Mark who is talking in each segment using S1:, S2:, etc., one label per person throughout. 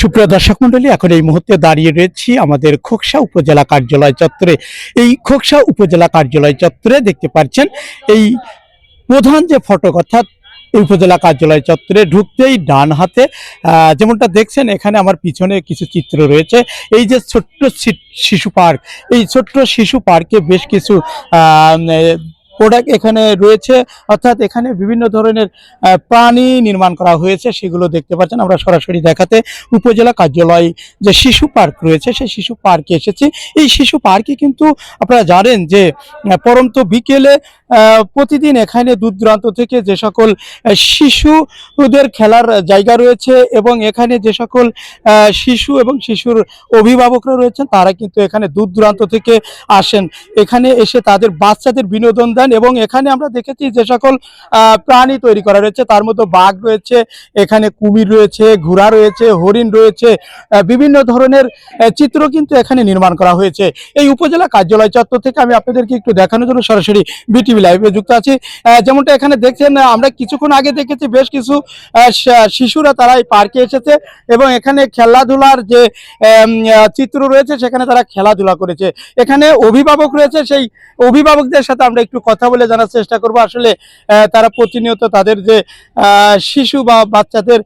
S1: সুপ্রিয় দর্শক মন্ডলী, এখন এই মুহূর্তে দাঁড়িয়ে রয়েছি আমাদের খোকসা উপজেলা কার্যালয় চত্বরে। এই খোকসা উপজেলা কার্যালয় চত্বরে দেখতে পাচ্ছেন, এই প্রধান যে ফটক অর্থাৎ উপজেলা কার্যালয় চত্বরে ঢুকতেই ডান হাতে যেমনটা দেখছেন, এখানে আমার পিছনে কিছু চিত্র রয়েছে। এই যে ছোট্ট শিশু পার্ক, এই ছোট্ট শিশু পার্কে বেশ কিছু প্রোডাক্ট এখানে রয়েছে, অর্থাৎ এখানে বিভিন্ন ধরনের প্রাণী নির্মাণ করা হয়েছে, সেগুলো দেখতে পাচ্ছেন আমরা সরাসরি দেখাতে। উপজেলা কার্যালয় যে শিশু পার্ক রয়েছে, সেই শিশু পার্কে এসেছি। এই শিশু পার্কে কিন্তু আপনারা জানেন যে পরন্ত বিকেলে প্রতিদিন এখানে দূর দূরান্ত থেকে যে সকল শিশুদের খেলার জায়গা রয়েছে এবং এখানে যে সকল শিশু এবং শিশুর অভিভাবকরা রয়েছেন, তারা কিন্তু এখানে দূর দূরান্ত থেকে আসেন। এখানে এসে তাদের বাচ্চাদের বিনোদন দেন এবং এখানে আমরা দেখেছি যে সকল প্রাণী তৈরি করা রয়েছে। তার মধ্যে বাঘ রয়েছে, এখানে কুমির রয়েছে, ঘোড়া রয়েছে, হরিণ রয়েছে বিভিন্ন ধরনের চিত্র কিন্তু এখানে নির্মাণ করা হয়েছে। এই উপজেলা কার্যালয় চত্বর থেকে আমি আপনাদেরকে একটু দেখানোর জন্য সরাসরি লাইভে যুক্ত আছি। যেমনটা এখানে দেখছেন আমরা কিছুক্ষণ আগে দেখেছি বেশ কিছু শিশুরা তারা এই পার্কে এসেছে এবং এখানে খেলাধুলার যে চিত্র রয়েছে, সেখানে তারা খেলাধুলা করেছে। এখানে অভিভাবক রয়েছে, সেই অভিভাবকদের সাথে আমরা একটু কথা বলে জানার চেষ্টা করব। আসলে তারা প্রতিনিয়ত তাদের যে শিশু বা বাচ্চাদের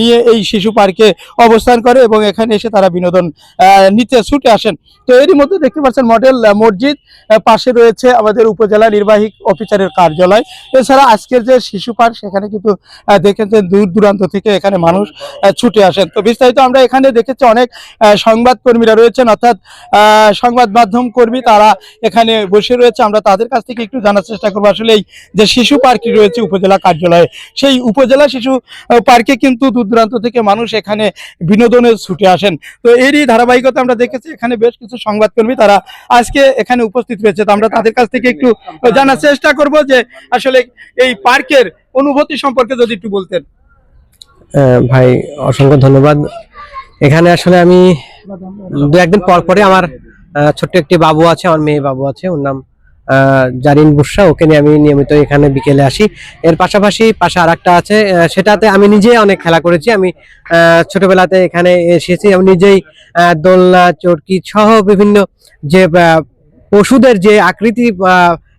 S1: নিয়ে এই শিশু পার্কে অবস্থান করে এবং এখানে এসে তারা বিনোদন নিতে ছুটে আসেন। তো এরই মধ্যে দেখতে পাচ্ছেন মডেল মসজিদ পাশে রয়েছে আমাদের উপজেলা নির্বাহী অফিসারের কার্যালয়। এছাড়া আজকের যে শিশু পার্ক সেখানে কিন্তু দেখেছেন দূর দূরান্ত থেকে এখানে মানুষ ছুটে আসেন। তো বিস্তারিত আমরা এখানে দেখেছি অনেক আহ, সংবাদ কর্মীরা রয়েছেন অর্থাৎ সংবাদ মাধ্যম কর্মী তারা এখানে বসে রয়েছে। আমরা তাদের কাছ থেকে একটু জানার চেষ্টা করব। আসলে এই যে শিশু পার্কটি রয়েছে উপজেলা কার্যালয়ে সেই উপজেলা শিশু পার্কে কিন্তু দূর দূরান্ত থেকে মানুষ এখানে বিনোদনে ছুটে আসেন। তো এরই ধারাবাহিকতা আমরা দেখেছি এখানে বেশ কিছু সংবাদকর্মী তারা আজকে এখানে উপস্থিত রয়েছে। তো আমরা তাদের কাছ থেকে একটু জানার চেষ্টা করব যে আসলে এই পার্কের অনুভূতি সম্পর্কে যদি একটু বলতেন।
S2: ভাই, অসংখ্য ধন্যবাদ। এখানে আসলে আমি দু একদিন পর পরে আমার ছোট্ট একটি বাবু আছে, আমার মেয়ে বাবু আছে, ওর নাম জারিন বুসরা। ওকে নিয়ে আমি নিয়মিত এখানে বিকেলে আসি। এর পাশাপাশি পাশে আর আছে সেটাতে আমি নিজে অনেক খেলা করেছি। আমি ছোটবেলাতে এখানে এসেছি। আমি নিজেই দোলনা, চরকি সহ বিভিন্ন যে পশুদের যে আকৃতি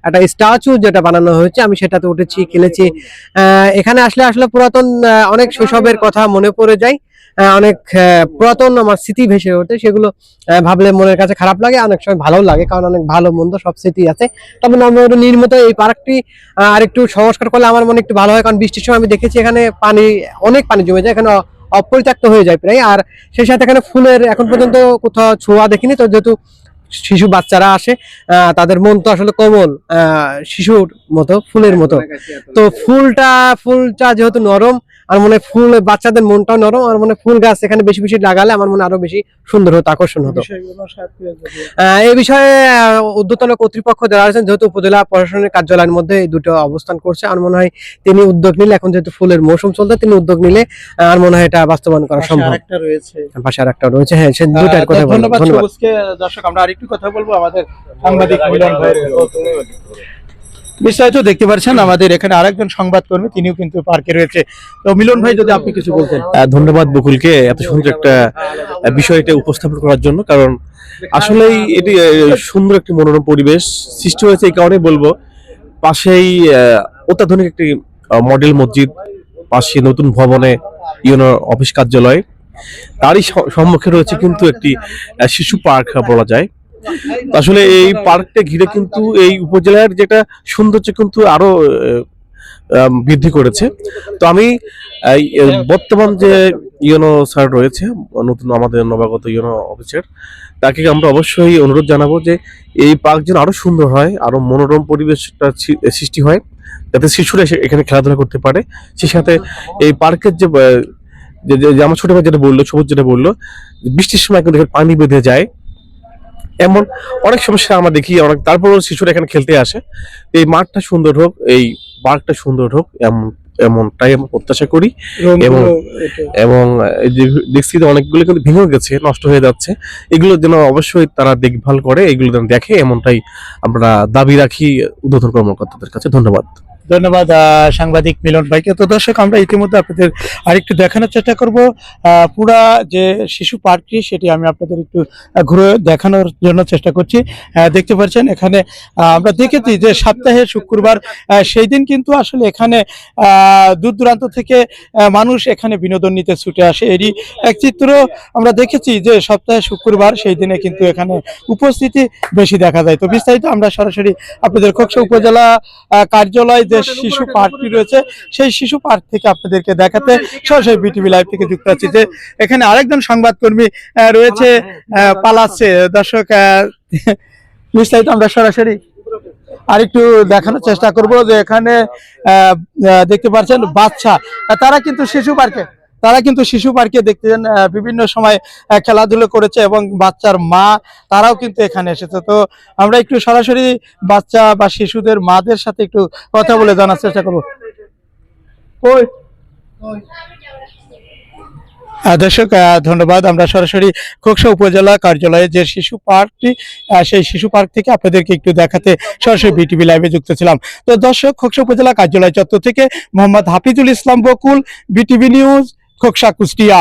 S2: একটা স্ট্যাচু যেটা বানানো হয়েছে আমি সেটাতে উঠেছি খেলেছি। এখানে আসলে আসলে পুরাতন অনেক শৈশবের কথা মনে পড়ে যায়। অনেক পুরাতন আমার স্মৃতি ভেসে ওঠে। সেগুলো ভাবলে মনের কাছে খারাপ লাগে অনেক সময় ভালো লাগে কারণ অনেক ভালো মন্দ সব স্মৃতি আছে। তবে নবনগর নির্মিত এই পার্কটি আর একটু সংস্কার করলে আমার মনে একটু ভালো হয় কারণ বৃষ্টির সময় আমি দেখেছি এখানে পানি অনেক পানি জমে যায় এখানে অপরিত্যক্ত হয়ে যায় প্রায়। আর সেই সাথে এখানে ফুলের এখন পর্যন্ত কোথাও ছোঁয়া দেখিনি তো যেহেতু শিশু বাচ্চারা আসে আহ, তাদের মন তো আসলে কোমল আহ, শিশুর মতো ফুলের মতো। তো ফুলটা ফুলটা যেহেতু নরম আর মনে ফুল বাচ্চাদের মনটাও নরম আর মনে ফুল গাছ এখানে বেশি বেশি লাগালে আমার মনে আরও বেশি সুন্দর হতো আকর্ষণ হতো। এই বিষয়ে উদ্যোতন কর্তৃপক্ষ যারা আছেন যেহেতু উপজেলা প্রশাসনের কার্যালয়ের মধ্যে এই দুটো অবস্থান করছে আমার মনে হয় তিনি উদ্যোগ নিলে এখন যেহেতু ফুলের মৌসুম চলতে তিনি উদ্যোগ নিলে আর মনে হয় এটা বাস্তবায়ন করা সম্ভব। পাশে আর একটা রয়েছে হ্যাঁ সে দুটার কথা বলব
S1: ধন্যবাদ
S2: ধন্যবাদ।
S1: দর্শক আমরা আরেকটু কথা বলব আমাদের সাংবাদিক মিলন ভাই বিস্তারিত দেখতে পাচ্ছেন আমাদের এখানে আরেকজন সংবাদকর্মী তিনিও কিন্তু পার্কে রয়েছে। তো মিলন ভাই যদি আপনি কিছু বলতেন।
S3: ধন্যবাদ বকুলকে এত সুন্দর একটা আহ, বিষয় এটা উপস্থাপন করার জন্য কারণ আসলেই এটি সুন্দর একটি মনোরম পরিবেশ সৃষ্টি হয়েছে এই কারণে বলব। পাশেই অত্যাধুনিক একটি মডেল মসজিদ পাশে নতুন ভবনে ইউনো অফিস কার্যালয়। তারই সম্মুখে রয়েছে কিন্তু একটি শিশু পার্ক বলা যায়। আসলে এই পার্কটা ঘিরে কিন্তু এই উপজেলার যেটা সৌন্দর্য কিন্তু আরও বৃদ্ধি করেছে। তো আমি বর্তমান যে ইউনো স্যার রয়েছে নতুন আমাদের নবাগত ইউনো অফিসের তাকে আমরা অবশ্যই অনুরোধ জানাব যে এই পার্ক যেন আরও সুন্দর হয় আরও মনোরম পরিবেশটা সৃষ্টি হয় যাতে শিশুরা এখানে খেলাধুলা করতে পারে। সেই সাথে এই পার্কের যে আমার ছোট ভাই যেটা বলল সবুজ যেটা বলল বৃষ্টির সময় কিন্তু পানি বেঁধে যায়। এমন অনেক সমস্যা আমরা দেখি অনেক তারপরেও শিশুরা এখানে খেলতে আসে। এই মাঠটা সুন্দর হোক এই পার্কটা সুন্দর হোক এমন এমনটাই আমরা প্রত্যাশা করি। এবং- এবং দেখছি যে অনেকগুলো কিন্তু ভেঙে গেছে নষ্ট হয়ে যাচ্ছে। এগুলো যেন অবশ্যই তারা দেখভাল করে এগুলো যেন দেখে এমনটাই আমরা দাবি রাখি উদ্বোধন কর্মকর্তাদের কাছে। ধন্যবাদ।
S1: ধন্যবাদ সাংবাদিক মিলন ভাইকে। তো দর্শক, আমরা ইতিমধ্যে আপনাদের আরেকটু দেখানোর চেষ্টা করব। পুরা যে শিশু পার্কটি, সেটি আমি আপনাদের একটু ঘুরে দেখানোর জন্য চেষ্টা করছি। দেখতে পাচ্ছেন, এখানে আমরা দেখেছি যে সপ্তাহে শুক্রবার সেই দিন কিন্তু আসলে এখানে দূর দূরান্ত থেকে মানুষ এখানে বিনোদন নিতে ছুটে আসে। এরই এক চিত্র আমরা দেখেছি যে সপ্তাহে শুক্রবার, সেই দিনে কিন্তু এখানে উপস্থিতি বেশি দেখা যায়। তো বিস্তারিত আমরা সরাসরি আপনাদের খোকসা উপজেলা কার্যালয় যে শিশু পার্কটি রয়েছে, সেই শিশু পার্ক থেকে আপনাদেরকে দেখাতে সরাসরি বিটিভি লাইভ থেকে যুক্ত আছি যে এখানে আরেকজন সংবাদকর্মী রয়েছে পালাচ্ছে। দর্শক বিস্তারিত আমরা সরাসরি আর একটু দেখানোর চেষ্টা করব যে এখানে দেখতে পাচ্ছেন বাচ্চা, তারা কিন্তু শিশু পার্কে। তারা কিন্তু শিশু পার্কে দেখতেছেন আহ, বিভিন্ন সময় খেলাধুলো করেছে এবং বাচ্চার মা তারাও কিন্তু এখানে এসেছে। তো আমরা একটু সরাসরি বাচ্চা বা শিশুদের মাদের সাথে একটু কথা বলে জানার চেষ্টা করব। ওই দর্শক ধন্যবাদ। আমরা সরাসরি খোকসা উপজেলা কার্যালয়ে যে শিশু পার্কটি সেই শিশু পার্ক থেকে আপনাদেরকে একটু দেখাতে সরাসরি বিটিভি লাইভে যুক্ত ছিলাম। তো দর্শক খোকসা উপজেলা কার্যালয় চত্বর থেকে মোহাম্মদ হাফিজুল ইসলাম বকুল বিটিভি নিউজ খোকসা কুষ্টিয়া